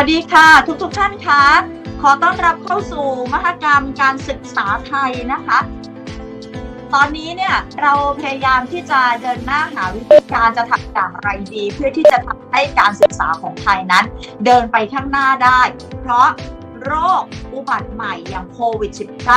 วัสดีค่ะทุกทุกๆท่านคะขอต้อนรับเข้าสู่มหกรรมการศึกษาไทยนะคะ ตอนนี้เนี่ยเราพยายามที่จะเดินหน้าหาวิธีการจะทำอย่างไรดี เพื่อที่จะทำให้การศึกษาของไทยนั้น เดินไปข้างหน้าได้ เพราะ โรคอุบัติใหม่อย่างโควิด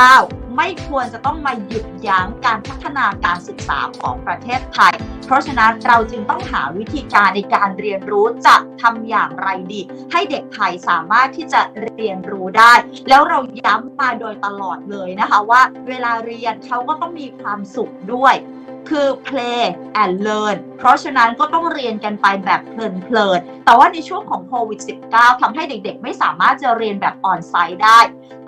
-19 ไม่ควรจะต้องมาหยุดยั้งการพัฒนาการศึกษาของประเทศไทย เพราะฉะนั้นเราจึงต้องหาวิธีการในการเรียนรู้จะทำอย่างไรดี ให้เด็กไทยสามารถที่จะเรียนรู้ได้ แล้วเราย้ำมาโดยตลอดเลยนะคะว่า เวลาเรียนเขาก็ต้องมีความสุขด้วย คือ play and learn เพราะฉะนั้นก็ต้องเรียนกันไปแบบเพลินๆ แต่ว่าในช่วงของโควิด -19 ทำให้เด็กๆ ไม่สามารถจะเรียนแบบออนไซต์ได้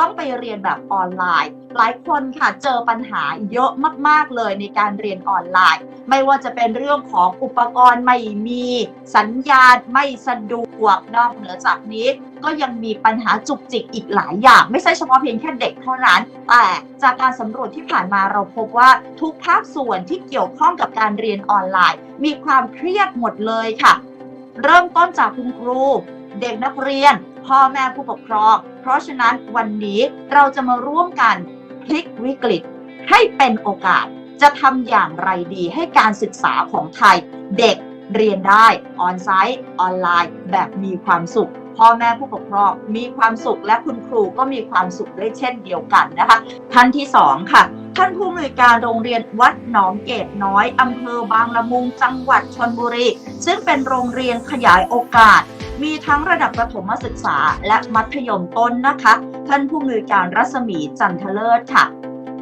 ต้องไปเรียนแบบออนไลน์ หลายคนค่ะเจอปัญหาเยอะมากๆเลยในการเรียนออนไลน์ ไม่ว่าจะเป็นเรื่องของอุปกรณ์ไม่มีสัญญาณไม่สะดวกนอกเหนือจากนี้ ก็ยังมีปัญหาจุกจิกอีกหลายอย่าง ไม่ใช่เฉพาะเพียงแค่เด็กเท่านั้น แต่จากการสำรวจที่ผ่านมาเราพบว่าทุกภาคส่วนที่เกี่ยวข้องกับการเรียนออนไลน์ มีความเครียดหมดเลยค่ะ เริ่มต้นจากคุณครู เด็กนักเรียน พ่อแม่ผู้ปกครอง เพราะฉะนั้นวันนี้เราจะมาร่วมกันพลิกวิกฤต ให้เป็นโอกาสจะทำอย่างไรดีให้การศึกษาของไทย เด็กเรียนได้ออนไซต์ออนไลน์แบบมีความสุขพ่อแม่ผู้ปกครองมีความสุขและคุณครูก็มีความสุขด้วยเช่นเดียวกันนะคะท่านที่สองค่ะท่านผู้อำนวยการโรงเรียนวัดหนองเกตน้อยอำเภอบางละมุงจังหวัดชนบุรี ซึ่งเป็นโรงเรียนขยายโอกาส มีทั้งระดับประถมศึกษาและมัธยมต้นนะคะ ท่านผู้อำนวยการรัศมีจันทเลิศค่ะ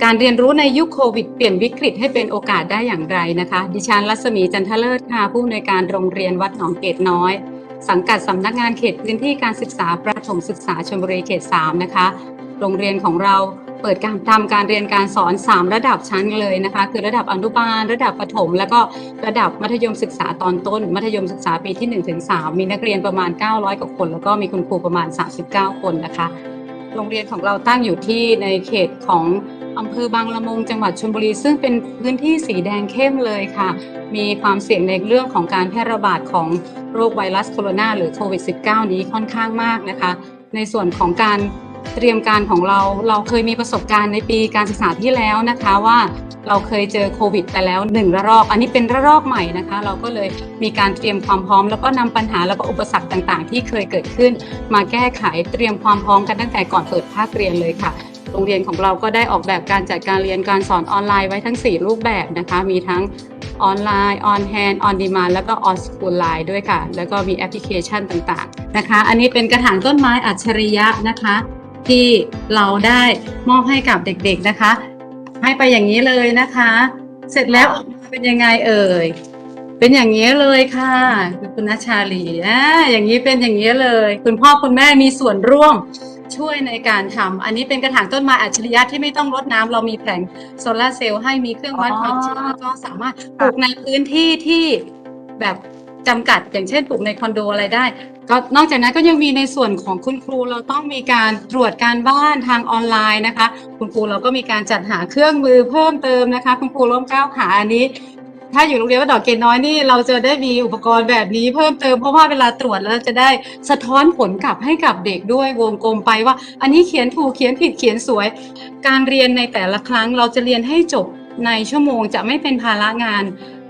การเรียนรู้ในยุคโควิดเปลี่ยนวิกฤตให้เป็นโอกาสได้อย่างไรนะคะ ดิฉันรัศมีจันทเลิศค่ะผู้อำนวยการโรงเรียนวัดหนองเกตน้อย สังกัดสำนักงานเขตพื้นที่การศึกษาประถมศึกษาชลบุรีเขต 3 นะคะ โรงเรียนของเรา เปิดการทำการเรียนการสอน 3 ระดับชั้นเลยนะคะ คือระดับอนุบาล ระดับประถม แล้วก็ระดับมัธยมศึกษาตอนต้น มัธยมศึกษาปีที่1ถึง3มีนักเรียนประมาณ 900 กว่าคน แล้วก็มีคุณครูประมาณ 39 คนนะคะ โรงเรียนของเราตั้งอยู่ที่ในเขตของอำเภอบางละมุงจังหวัดชลบุรี ซึ่งเป็นพื้นที่สีแดงเข้มเลยค่ะ มีความเสี่ยงในเรื่องของการแพร่ระบาดของโรคไวรัสโคโรนาหรือโควิด -19 นี้ค่อนข้างมากนะคะ ในส่วนของการ เตรียมการของเราเราเคยมีประสบการณ์ในปีการศึกษาที่แล้วนะคะว่าเราเคยเจอโควิดไปแล้วหนึ่งระลอก อันนี้เป็นระลอกใหม่นะคะ เราก็เลยมีการเตรียมความพร้อม แล้วก็นำปัญหาแล้วก็อุปสรรคต่างๆ ที่เคยเกิดขึ้น มาแก้ไขเตรียมความพร้อมกันตั้งแต่ก่อนเปิดภาคเรียนเลยค่ะ โรงเรียนของเราก็ได้ออกแบบการจัดการเรียนการสอนออนไลน์ไว้ทั้ง 4 รูปแบบนะคะ มีทั้งออนไลน์ออนแฮนด์ออนดีมานแล้วก็ออนสกูลไลน์ด้วยค่ะ แล้วก็มีแอปพลิเคชันต่างๆนะคะ อันนี้เป็นกระถางต้นไม้อัจฉริยะนะคะ ที่เราได้มอบให้กับเด็กๆนะคะ ให้ไปอย่างนี้เลยนะคะ เสร็จแล้วออกมาเป็นยังไงเอ่ยเป็นอย่างนี้เลยค่ะคุณนัชชาลีอ่าอย่างนี้เป็นอย่างนี้เลย คุณพ่อคุณแม่มีส่วนร่วมช่วยในการทำอันนี้เป็นกระถางต้นไม้อัจฉริยะที่ไม่ต้องรดน้ำเรามีแผงโซลาร์เซลล์ให้มีเครื่องวัดความชื้นก็สามารถปลูกในพื้นที่ที่แบบ จำกัด อย่างเช่นปลูกในคอนโดอะไรได้ ก็นอกจากนั้นก็ยังมีในส่วนของคุณครูเราต้องมีการตรวจการบ้านทางออนไลน์นะคะ คุณครูเราก็มีการจัดหาเครื่องมือเพิ่มเติมนะคะ คุณครูร่วมก้าวขาอันนี้ ถ้าอยู่โรงเรียนวัดดอกเกตน้อยนี่เราจะได้มีอุปกรณ์แบบนี้เพิ่มเติมเพราะว่าเวลาตรวจแล้วจะได้สะท้อนผลกลับให้กับเด็กด้วยวงกลมไปว่า อันนี้เขียนถูกเขียนผิดเขียนสวย การเรียนในแต่ละครั้งเราจะเรียนให้จบในชั่วโมงจะไม่เป็นภาระงาน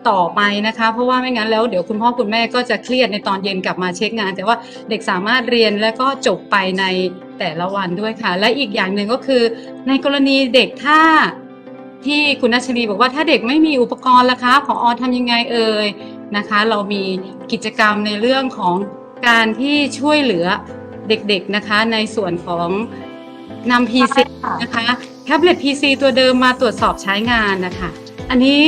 ต่อไปนะคะ เพราะว่าไม่งั้นแล้วเดี๋ยวคุณพ่อคุณแม่ก็จะเครียดในตอนเย็นกลับมาเช็คงาน แต่ว่าเด็กสามารถเรียนแล้วก็จบไปในแต่ละวันด้วยค่ะ และอีกอย่างหนึ่งก็คือ ในกรณีเด็กถ้าที่คุณนัชรีบอกว่าถ้าเด็กไม่มีอุปกรณ์ล่ะคะผอทำยังไงเอ่ยนะคะ เรามีกิจกรรมในเรื่องของการที่ช่วยเหลือเด็กๆนะคะ ในส่วนของนำ PC นะคะแท็บเล็ต PC ตัวเดิมมาตรวจสอบใช้งานนะคะ อันนี้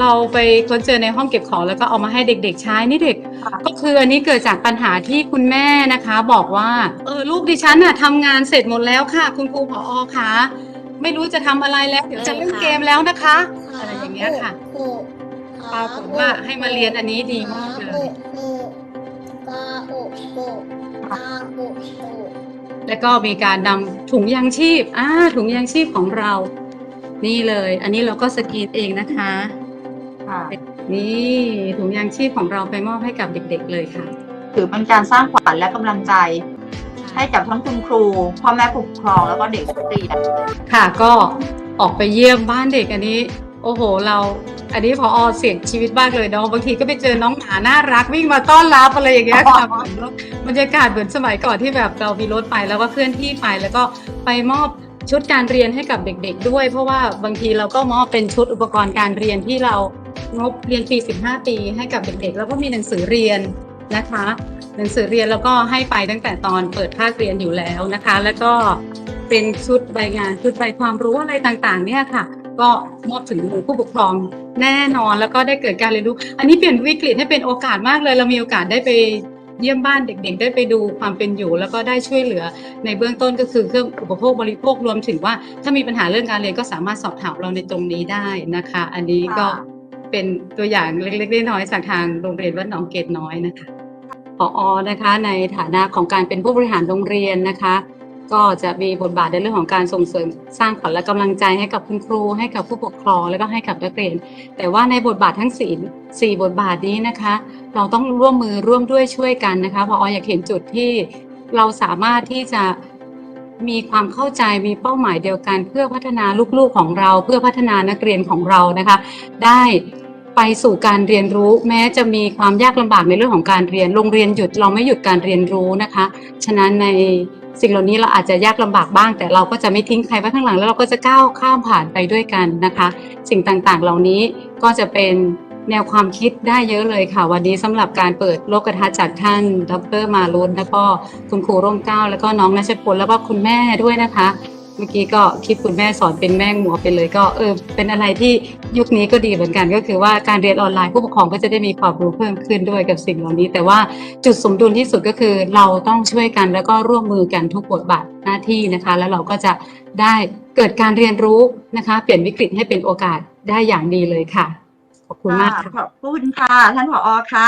เราไปค้นเจอในห้องเก็บของแล้วก็เอามาให้เด็ก ๆ ใช้นี่เด็ก ก็คืออันนี้เกิดจากปัญหาที่คุณแม่นะคะ บอกว่าเออลูกดิฉันน่ะทำงานเสร็จหมดแล้วค่ะ คุณครูผอคะไม่รู้จะทำอะไรแล้วเดี๋ยวจะเล่นเกมแล้วนะคะ อะไรอย่างเงี้ยค่ะปรากฏว่าให้มาเรียนอันนี้ดีมากเลยแล้วก็มีการนำถุงยางชีพอ่าถุงยางชีพของเรา นี่เลย อันนี้เราก็สกรีนเองนะคะ ค่ะ นี่ถุงยางชีพของเราไปมอบให้กับเด็กๆเลยค่ะ ถือเป็นการสร้างขวัญและกำลังใจ ให้กับทั้งคุณครูพ่อแม่ผู้ปกครองแล้วก็เด็กนักเรียนค่ะก็ออกไปเยี่ยมบ้านเด็กอันนี้ โอ้โห เราอันนี้พอเสียงชีวิตมากเลยเนาะบางทีก็ไปเจอน้องหมาน่ารักวิ่งมาต้อนรับอะไรอย่างเงี้ยค่ะอ๋อเหมือนว่าบรรยากาศเหมือนสมัยก่อนที่แบบเรามีรถไปแล้วก็เคลื่อนที่ไปแล้วก็ไปมอบชุดการเรียนให้กับเด็กๆด้วย เพราะว่าบางทีเราก็มอบเป็นชุดอุปกรณ์การเรียนที่เรา งบเรียนฟรี 15 ปีให้กับเด็กๆ แล้วก็มีหนังสือเรียนนะคะ หนังสือเรียนแล้วก็ให้ไปตั้งแต่ตอนเปิดภาคเรียนอยู่แล้วนะคะ แล้วก็เป็นชุดใบงานชุดใบความรู้อะไรต่างๆ เนี่ยค่ะ ก็มอบถึงมือผู้ปกครองแน่นอนแล้วก็ได้เกิดการเรียนรู้ อันนี้เปลี่ยนวิกฤตให้เป็นโอกาสมากเลย เรามีโอกาสได้ไปเยี่ยมบ้านเด็กๆ ได้ไปดูความเป็นอยู่ แล้วก็ได้ช่วยเหลือในเบื้องต้นก็คือเครื่องอุปโภคบริโภครวมถึงว่า ถ้ามีปัญหาเรื่องการเรียนก็สามารถสอบถามเราในตรงนี้ได้นะคะ อันนี้ก็ เป็นตัวอย่างเล็กๆน้อยๆจากทางโรงเรียนวัดหนองเกตน้อยนะคะผออนะคะในฐานะของการเป็นผู้บริหารโรงเรียนนะคะ ก็จะมีบทบาทในเรื่องของการส่งเสริมสร้างขวัญและกำลังใจให้กับคุณครู ให้กับผู้ปกครองแล้วก็ให้กับนักเรียน แต่ว่าในบทบาททั้งสี่สี่บทบาทนี้นะคะ เราต้องร่วมมือร่วมด้วยช่วยกันนะคะพออยากเห็นจุดที่เราสามารถที่จะมีความเข้าใจมีเป้าหมายเดียวกัน เพื่อพัฒนาลูกๆของเรา เพื่อพัฒนานักเรียนของเรานะคะ ได้ ไปสู่การเรียนรู้ แม้จะมีความยากลำบากในเรื่องของการเรียน โรงเรียนหยุดเราไม่หยุดการเรียนรู้นะคะ ฉะนั้นในสิ่งเหล่านี้เราอาจจะยากลำบากบ้าง แต่เราก็จะไม่ทิ้งใครไว้ข้างหลังแล้วเราก็จะก้าวข้ามผ่านไปด้วยกันนะคะ สิ่งต่างๆ เหล่านี้ก็จะเป็นแนวความคิดได้เยอะเลยค่ะ วันนี้สำหรับการเปิดโลกทัศน์จากท่าน ดรมารุนแล้วก็คุณครูร่มเก้า แล้วก็น้องนัชพลแล้วก็คุณแม่ด้วยนะคะ เมื่อกี้ก็คลิปคุณแม่สอนเป็นแม่งหมัวไปเลยก็เออเป็นอะไรที่ยุคนี้ก็ดีเหมือนกันก็คือว่าการเรียนออนไลน์ผู้ปกครองก็จะได้มีความรู้เพิ่มขึ้นด้วยกับสิ่งเหล่านี้ แต่ว่าจุดสมดุลที่สุดก็คือเราต้องช่วยกันแล้วก็ร่วมมือกันทุกบทบาทหน้าที่นะคะ แล้วเราก็จะได้เกิดการเรียนรู้นะคะ เปลี่ยนวิกฤตให้เป็นโอกาสได้อย่างดีเลยค่ะ ขอบคุณมากค่ะ ขอบคุณค่ะ ท่านผอคะ